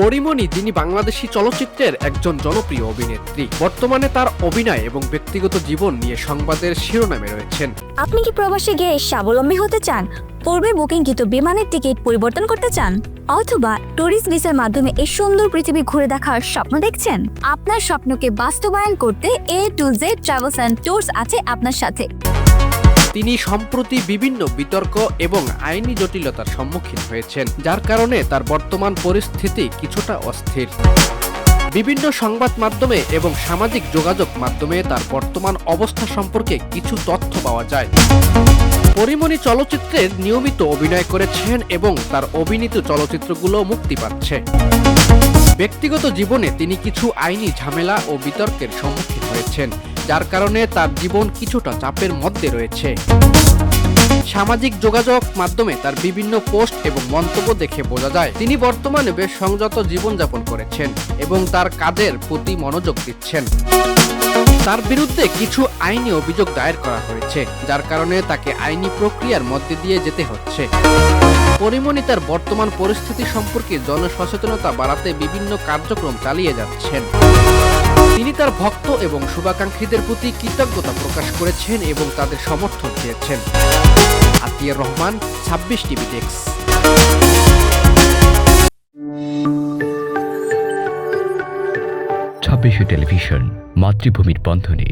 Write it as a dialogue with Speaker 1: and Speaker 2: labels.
Speaker 1: পরিমণি, যিনি বাংলাদেশি চলচ্চিত্রের একজন জনপ্রিয় অভিনেত্রী। বর্তমানে তার অভিনয় এবং ব্যক্তিগত জীবন নিয়ে সংবাদের শিরোনামে রয়েছেন।
Speaker 2: আপনি কি প্রবাসে গিয়ে স্বাবলম্বী হতে চান? পূর্বে বুকিংকৃত বিমানের টিকিট পরিবর্তন করতে চান? অথবা ট্যুরিস্ট ভিসার মাধ্যমে এই সুন্দর পৃথিবী ঘুরে দেখার স্বপ্ন দেখছেন? আপনার স্বপ্নকে বাস্তবায়ন করতে A to Z travels and tours আছে আপনার সাথে।
Speaker 1: তিনি সম্প্রতি বিভিন্ন বিতর্ক এবং আইনি জটিলতার সম্মুখীন হয়েছেন, যার কারণে তার বর্তমান পরিস্থিতি কিছুটা অস্থির। বিভিন্ন সংবাদ মাধ্যমে এবং সামাজিক যোগাযোগ মাধ্যমে তার বর্তমান অবস্থা সম্পর্কে কিছু তথ্য পাওয়া যায়। পরিমণি চলচ্চিত্রের নিয়মিত অভিনয় করেছেন এবং তার অভিনীত চলচ্চিত্রগুলো মুক্তি পাচ্ছে। ব্যক্তিগত জীবনে তিনি কিছু আইনি ঝামেলা ও বিতর্কের সম্মুখীন হয়েছেন। যার কারণে তার জীবন কিছুটা চাপের মধ্যে রয়েছে। সামাজিক যোগাযোগ মাধ্যমে তার বিভিন্ন পোস্ট এবং মন্তব্য দেখে বোঝা যায়, তিনি বর্তমানে বেশ সংযত জীবনযাপন করেছেন এবং তার কাজের প্রতি মনোযোগ দিচ্ছেন। তার বিরুদ্ধে কিছু আইনি অভিযোগ দায়ের করা হয়েছে, যার কারণে তাকে আইনি প্রক্রিয়ার মধ্যে দিয়ে যেতে হচ্ছে। পরিমণি তার বর্তমান পরিস্থিতি সম্পর্কে জনসচেতনতা বাড়াতে বিভিন্ন কার্যক্রম চালিয়ে যাচ্ছেন। তিনি তার ভক্ত এবং শুভাকাঙ্ক্ষীদের প্রতি কৃতজ্ঞতা প্রকাশ করেছেন এবং তাদের সমর্থন দিয়েছেন আতিয়ার রহমান, ছাব্বিশ টিভি ডেস্ক
Speaker 3: ছাব্বিশে টেলিভিশন মাতৃভূমির বন্ধনে।